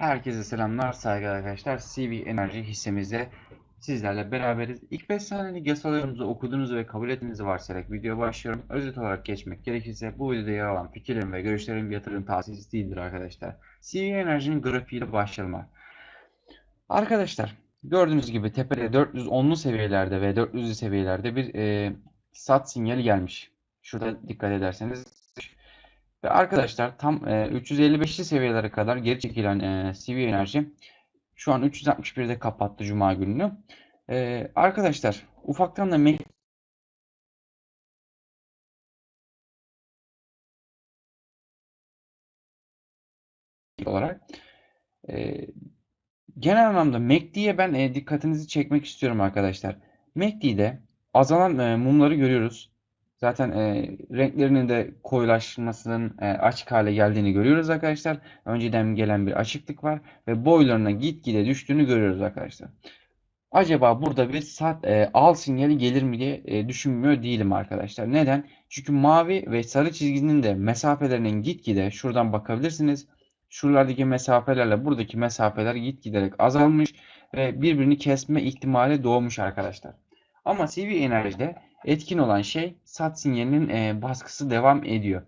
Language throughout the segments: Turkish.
Herkese selamlar, saygılar arkadaşlar. CV Enerji hissemizde sizlerle beraberiz. İlk 5 saniyelik yasalarımızı okuduğunuzu ve kabul ettiğinizi varsayarak videoya başlıyorum. Özet olarak geçmek gerekirse bu videoda yer alan fikirlerim ve görüşlerim yatırım tavsiyesi değildir arkadaşlar. CV Enerji'nin grafiğiyle başlayalım. Arkadaşlar gördüğünüz gibi tepede 410'lu seviyelerde ve 400'lü seviyelerde bir e, sat sinyali gelmiş. Şurada dikkat ederseniz ve arkadaşlar tam e, 355'li seviyelere kadar geri çekilen e, CV enerji şu an 361'de kapattı Cuma gününü. E, arkadaşlar ufaktan da olarak e, genel anlamda MACD'ye ben e, dikkatinizi çekmek istiyorum arkadaşlar. MACD'de azalan e, mumları görüyoruz. Zaten e, renklerinin de koyulaşmasının e, açık hale geldiğini görüyoruz arkadaşlar. Önceden gelen bir açıklık var ve boylarına gitgide düştüğünü görüyoruz arkadaşlar. Acaba burada bir sat, e, al sinyali gelir mi diye e, düşünmüyor değilim arkadaşlar. Neden? Çünkü mavi ve sarı çizginin de mesafelerinin gitgide şuradan bakabilirsiniz. Şuralardaki mesafelerle buradaki mesafeler gitgiderek azalmış ve birbirini kesme ihtimali doğmuş arkadaşlar. Ama CV enerjide etkin olan şey sat sinyalinin e, baskısı devam ediyor.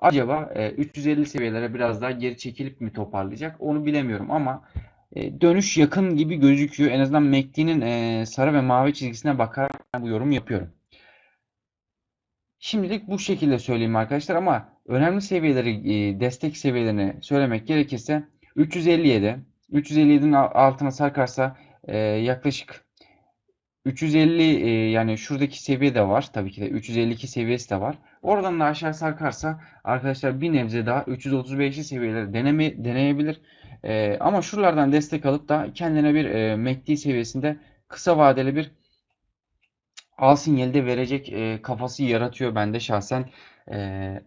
Acaba e, 350 seviyelere biraz daha geri çekilip mi toparlayacak onu bilemiyorum ama e, dönüş yakın gibi gözüküyor. En azından MACD'nin e, sarı ve mavi çizgisine bakarak bu yorum yapıyorum. Şimdilik bu şekilde söyleyeyim arkadaşlar ama önemli seviyeleri, e, destek seviyelerini söylemek gerekirse 357, 357'nin altına sarkarsa e, yaklaşık 350 e, yani şuradaki seviye de var. Tabii ki de 352 seviyesi de var. Oradan da aşağı sarkarsa arkadaşlar bir nebze daha 335'li seviyeleri deneme, deneyebilir. E, ama şuralardan destek alıp da kendine bir e, MACD seviyesinde kısa vadeli bir al sinyali de verecek e, kafası yaratıyor bende şahsen. E,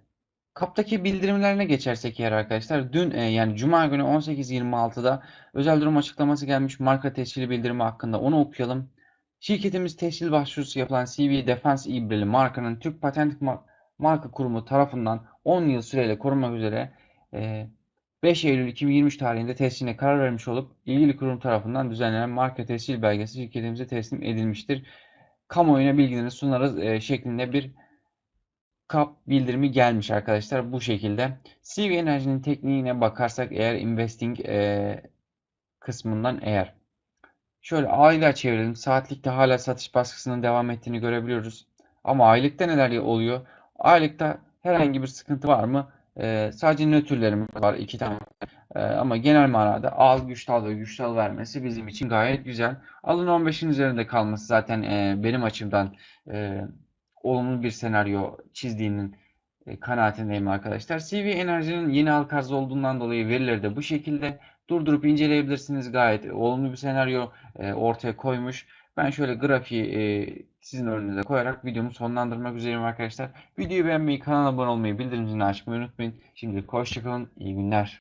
Kaptaki bildirimlerine geçersek eğer arkadaşlar dün e, yani Cuma günü 18.26'da özel durum açıklaması gelmiş marka tescili bildirimi hakkında onu okuyalım. Şirketimiz tescil başvurusu yapılan CV Defense ibreli markanın Türk Patent Marka Kurumu tarafından 10 yıl süreyle korunmak üzere 5 Eylül 2023 tarihinde tescilline karar vermiş olup ilgili kurum tarafından düzenlenen marka tescil belgesi şirketimize teslim edilmiştir. Kamuoyuna bilgilerini sunarız şeklinde bir kap bildirimi gelmiş arkadaşlar bu şekilde. CV Enerji'nin tekniğine bakarsak eğer investing kısmından eğer Şöyle aylığa çevirelim. Saatlikte hala satış baskısının devam ettiğini görebiliyoruz. Ama aylıkta neler oluyor? Aylıkta herhangi bir sıkıntı var mı? Ee, sadece nötrlerimiz var iki tane. Ee, ama genel manada al güçlü al ve güçlü al vermesi bizim için gayet güzel. Alın 15'in üzerinde kalması zaten e, benim açımdan e, olumlu bir senaryo çizdiğinin e, kanaatindeyim arkadaşlar. CV Enerji'nin yeni halka arz olduğundan dolayı verileri de bu şekilde durdurup inceleyebilirsiniz. Gayet olumlu bir senaryo e, ortaya koymuş. Ben şöyle grafiği e, sizin önünüze koyarak videomu sonlandırmak üzereyim arkadaşlar. Videoyu beğenmeyi, kanala abone olmayı, bildirim zilini açmayı unutmayın. Şimdilik hoşçakalın, iyi günler.